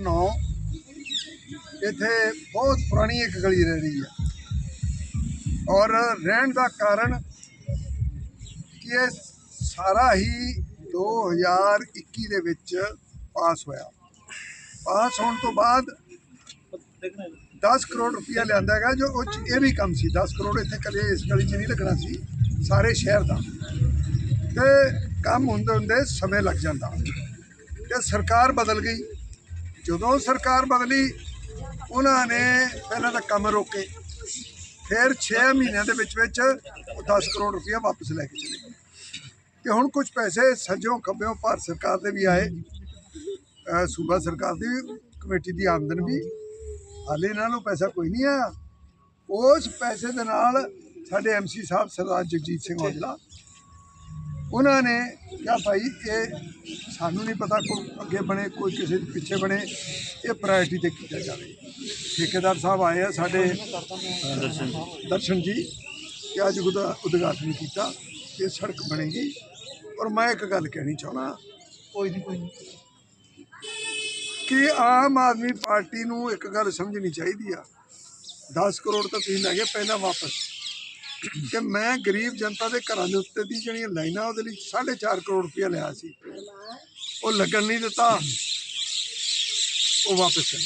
ਨੌ। ਇੱਥੇ ਬਹੁਤ ਪੁਰਾਣੀ ਇੱਕ ਗਲੀ ਰਹਿ ਰਹੀ ਹੈ ਔਰ ਰਹਿਣ ਦਾ ਕਾਰਨ ਕਿ ਇਹ ਸਾਰਾ ਹੀ 2021 ਦੇ ਵਿੱਚ ਪਾਸ ਹੋਇਆ। ਪਾਸ ਹੋਣ ਤੋਂ ਬਾਅਦ 10 ਕਰੋੜ ਰੁਪਇਆ ਲਿਆਂਦਾ ਹੈਗਾ, ਜੋ ਉਹ 'ਚ ਇਹ ਵੀ ਕੰਮ ਸੀ। 10 ਕਰੋੜ ਇੱਥੇ ਕਦੇ ਇਸ ਗਲੀ 'ਚ ਨਹੀਂ ਲੱਗਣਾ ਸੀ। ਸਾਰੇ ਸ਼ਹਿਰ ਦਾ। ਤੇ ਕੰਮ ਹੁੰਦੇ ਹੁੰਦੇ ਸਮੇਂ ਲੱਗ ਜਾਂਦਾ। ਤੇ ਸਰਕਾਰ ਬਦਲ ਗਈ। ਜਦੋਂ ਸਰਕਾਰ ਬਦਲੀ ਉਹਨਾਂ ਨੇ ਪਹਿਲਾਂ ਤਾਂ ਕੰਮ ਰੋਕੇ ਫਿਰ 6 ਮਹੀਨਿਆਂ ਦੇ ਵਿੱਚ ਵਿੱਚ ਉਹ 10 ਕਰੋੜ ਰੁਪਇਆ ਵਾਪਸ ਲੈ ਕੇ ਚਲੇ ਗਏ। ਤੇ ਹੁਣ ਕੁਝ ਪੈਸੇ ਸੱਜੋਂ ਖੱਬਿਓਂ ਭਾਰਤ ਸਰਕਾਰ ਦੇ ਵੀ ਆਏ ਸੂਬਾ ਸਰਕਾਰ ਦੀ ਵੀ, ਕਮੇਟੀ ਦੀ ਆਮਦਨ ਵੀ ਹਾਲੇ ਨਾਲੋਂ ਪੈਸਾ ਕੋਈ ਨਹੀਂ ਆਇਆ। ਉਸ ਪੈਸੇ ਦੇ ਨਾਲ ਸਾਡੇ ਐਮਸੀ ਸਾਹਿਬ ਸਰਦਾਰ ਜਗਜੀਤ ਸਿੰਘ ਔਜਲਾ ਉਹਨਾਂ ਨੇ ਕਿਹਾ ਭਾਈ ਇਹ ਸਾਨੂੰ ਨਹੀਂ ਪਤਾ ਕੋਈ ਅੱਗੇ ਬਣੇ ਕੋਈ ਕਿਸੇ ਦੇ ਪਿੱਛੇ ਬਣੇ ਇਹ ਪ੍ਰਾਇੋਰਟੀ ਤੇ ਕੀਤਾ ਜਾਵੇ। ਠੇਕੇਦਾਰ ਸਾਹਿਬ ਆਏ ਆ ਸਾਡੇ ਦਰਸ਼ਨ ਜੀ ਕਿ ਅੱਜ ਉਹਦਾ ਉਦਘਾਟਨ ਕੀਤਾ ਇਹ ਸੜਕ ਬਣੇਗੀ। ਔਰ ਮੈਂ ਇੱਕ ਗੱਲ ਕਹਿਣੀ ਚਾਹਣਾ ਕੋਈ ਨਹੀਂ ਕੋਈ ਨਹੀਂ। ਕਿ ਆਮ ਆਦਮੀ ਪਾਰਟੀ ਨੂੰ ਇੱਕ ਗੱਲ ਸਮਝਣੀ ਚਾਹੀਦੀ ਆ। 10 ਕਰੋੜ ਤਾਂ ਤੁਸੀਂ ਲੈ ਗਏ ਪਹਿਲਾਂ ਵਾਪਸ। ਕਿ ਮੈਂ ਗਰੀਬ ਜਨਤਾ ਦੇ ਘਰਾਂ ਦੇ ਉੱਤੇ ਦੀ ਜਿਹੜੀਆਂ ਲਾਈਨਾਂ ਉਹਦੇ ਲਈ 4.5 ਕਰੋੜ ਰੁਪਇਆ ਲਿਆ ਸੀ। ਉਹ ਲੱਗਣ ਨਹੀਂ ਦਿੱਤਾ। ਉਹ ਵਾਪਸ ਚਲੇ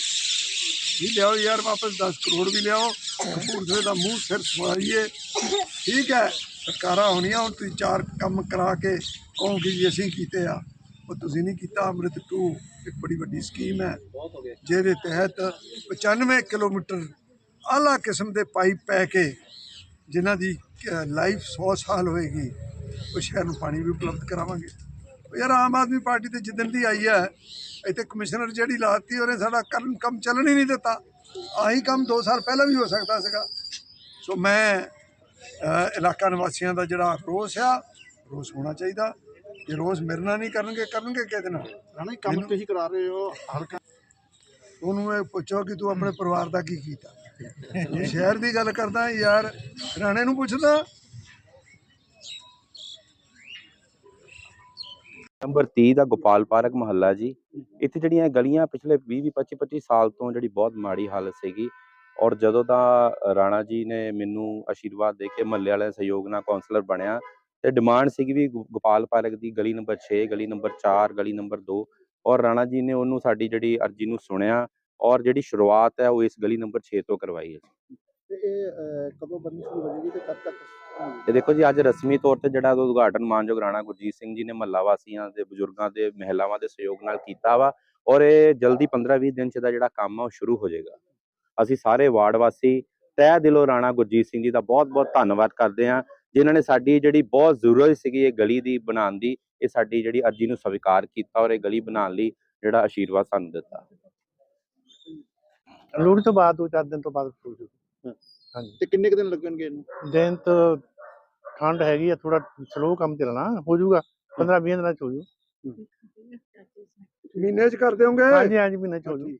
ਵੀ ਲਿਆਓ ਯਾਰ, ਵਾਪਸ 10 ਕਰੋੜ ਵੀ ਲਿਆਓ। ਕਪੂਰਥਲੇ ਦਾ ਮੂੰਹ ਸਿਰ ਸਵਾਈਏ ਠੀਕ ਹੈ, ਸਰਕਾਰਾਂ ਹੋਣੀਆਂ, ਹੁਣ ਤੁਸੀਂ ਚਾਰ ਕੰਮ ਕਰਾ ਕੇ ਕਹੋਗੇ ਜੀ ਅਸੀਂ ਕੀਤੇ ਆ। ਉਹ ਤੁਸੀਂ ਨਹੀਂ ਕੀਤਾ, ਅੰਮ੍ਰਿਤ 2 ਇੱਕ ਬੜੀ ਵੱਡੀ ਸਕੀਮ ਹੈ। ਜਿਹਦੇ ਤਹਿਤ 95 ਕਿਲੋਮੀਟਰ ਆਲਾ ਕਿਸਮ ਦੇ ਪਾਈਪ ਪੈ ਕੇ ਜਿਨ੍ਹਾਂ ਦੀ ਲਾਈਫ 100 ਸਾਲ ਹੋਏਗੀ ਉਹ ਸ਼ਹਿਰ ਨੂੰ ਪਾਣੀ ਵੀ ਉਪਲਬਧ ਕਰਾਵਾਂਗੇ। ਉਹ ਯਾਰ ਆਮ ਆਦਮੀ ਪਾਰਟੀ ਤੇ ਜਿੱਦਣ ਦੀ ਆਈ ਹੈ ਇੱਥੇ ਕਮਿਸ਼ਨਰ ਜਿਹੜੀ ਲਾਤੀ ਉਹਨੇ ਸਾਡਾ ਕਰਨ ਕੰਮ ਚੱਲਣ ਹੀ ਨਹੀਂ ਦਿੱਤਾ। ਆਹੀ ਕੰਮ 2 ਸਾਲ ਪਹਿਲਾਂ ਵੀ ਹੋ ਸਕਦਾ ਸੀਗਾ। ਸੋ ਮੈਂ ਇਲਾਕਾ ਨਿਵਾਸੀਆਂ ਦਾ ਜਿਹੜਾ ਰੋਸ ਆ ਰੋਸ ਹੋਣਾ ਚਾਹੀਦਾ। ਜੇ ਰੋਸ ਮੇਰੇ ਨਾਲ ਨਹੀਂ ਕਰਨਗੇ ਕਰਨਗੇ ਕਿਹਦੇ ਨਾਲ? ਰਾਣਾ ਕੰਮ ਤੁਸੀਂ ਕਰਾ ਰਹੇ ਹੋ ਹਲਕਾ ਉਹਨੂੰ ਇਹ ਪੁੱਛੋ ਕਿ ਤੂੰ ਆਪਣੇ ਪਰਿਵਾਰ ਦਾ ਕੀ ਕੀਤਾ? ਸ਼ਹਿਰ ਦੀ ਗੱਲ ਕਰਦਾ, ਯਾਰ, ਰਾਣੇ ਨੂੰ ਪੁੱਛਦਾ। ਨੰਬਰ 30 ਦਾ ਗੋਪਾਲ ਪਾਰਕ ਮਹੱਲਾ ਜੀ। ਇੱਥੇ ਜਿਹੜੀਆਂ ਗਲੀਆਂ ਪਿਛਲੇ 20 25 25 ਸਾਲ ਤੋਂ ਜਿਹੜੀ ਬਹੁਤ ਮਾੜੀ ਹਾਲਤ ਸੀਗੀ। ਔਰ ਜਦੋਂ ਦਾ ਰਾਣਾ ਜੀ ਨੇ ਮੈਨੂੰ ਆਸ਼ੀਰਵਾਦ ਦੇ ਕੇ ਮਹੱਲੇ ਵਾਲਿਆਂ ਸਹਿਯੋਗ ਨਾਲ ਕਾਉਂਸਲਰ ਬਣਿਆ, ਤੇ ਡਿਮਾਂਡ ਸੀਗੀ ਵੀ ਗੋਪਾਲ ਪਾਰਕ ਦੀ ਗਲੀ ਨੰਬਰ 6 ਗਲੀ ਨੰਬਰ 4 ਗਲੀ ਨੰਬਰ 2 ਔਰ ਰਾਣਾ ਜੀ ਨੇ ਉਹਨੂੰ ਸਾਡੀ ਜਿਹੜੀ ਅਰਜੀ ਨੂੰ ਸੁਣਿਆ। ਔਰ ਜਿਹੜੀ ਸ਼ੁਰੂਆਤ ਹੈ ਉਹ ਇਸ ਗਲੀ ਨੰਬਰ 6 ਤੋਂ ਕਰਵਾਈ ਹੈ ਤੇ ਇਹ ਕਦੋਂ ਸ਼ੁਰੂ ਤੇ ਕਦ ਤੱਕ ਦੇਖੋ ਜੀ ਅੱਜ ਰਸਮੀ ਤੌਰ ਤੇ ਜਿਹੜਾ ਉਦਘਾਟਨ ਮਾਨਯੋਗ ਰਾਣਾ ਗੁਰਜੀਤ ਸਿੰਘ ਜੀ ਨੇ ਮਹੱਲਾ ਵਾਸੀਆਂ ਦੇ ਬਜ਼ੁਰਗਾਂ ਦੇ ਮਹਿਲਾਵਾਂ ਦੇ ਸਹਿਯੋਗ ਨਾਲ ਕੀਤਾ ਵਾ ਔਰ ਇਹ ਜਲਦੀ 15-20 ਦਿਨ ਚ ਦਾ ਜਿਹੜਾ ਕੰਮ ਆ ਉਹ ਸ਼ੁਰੂ ਹੋ ਜਾਏਗਾ। ਅਸੀਂ ਸਾਰੇ ਵਾਰਡ ਵਾਸੀ ਤਹਿ ਦਿਲੋਂ ਰਾਣਾ ਗੁਰਜੀਤ ਸਿੰਘ ਜੀ ਦਾ ਬਹੁਤ-ਬਹੁਤ ਧੰਨਵਾਦ ਕਰਦੇ ਹਾਂ ਜਿਨ੍ਹਾਂ ਨੇ ਸਾਡੀ ਜਿਹੜੀ ਬਹੁਤ ਜ਼ਰੂਰਤ ਸੀਗੀ ਇਹ ਗਲੀ ਦੀ ਬਣਾਉਣ ਦੀ ਇਹ ਸਾਡੀ ਜਿਹੜੀ ਅਰਜੀ ਨੂੰ ਸਵੀਕਾਰ ਕੀਤਾ ਔਰ ਇਹ ਗਲੀ ਬਣਾਉਣ ਲਈ ਜਿਹੜਾ ਆਸ਼ੀਰਵਾਦ ਸਾਨੂੰ ਦਿੱਤਾ। ਲੋਹੜੀ ਤੋਂ ਬਾਅਦ ਦੋ ਚਾਰ ਦਿਨ ਤੋਂ ਬਾਅਦ ਹੋ। ਜੂ ਤੇ ਕਿੰਨੇ ਕੁ ਦਿਨ ਲੱਗਣਗੇ ਇਹਨੂੰ? ਦਿਨ ਤੋਂ ਠੰਡ ਹੈਗੀ ਆ ਥੋੜਾ ਸਲੋ ਕੰਮ ਚੱਲਣਾ ਹੋ ਜਾਊਗਾ 15 20 ਦਿਨਾਂ ਚ ਹੋ ਜੂ। ਮਹੀਨੇ 'ਚ ਕਰ ਦਿਓਗੇ ਹਾਂਜੀ ਹਾਂਜੀ ਮਹੀਨੇ ਚ ਹੋ ਜੂ।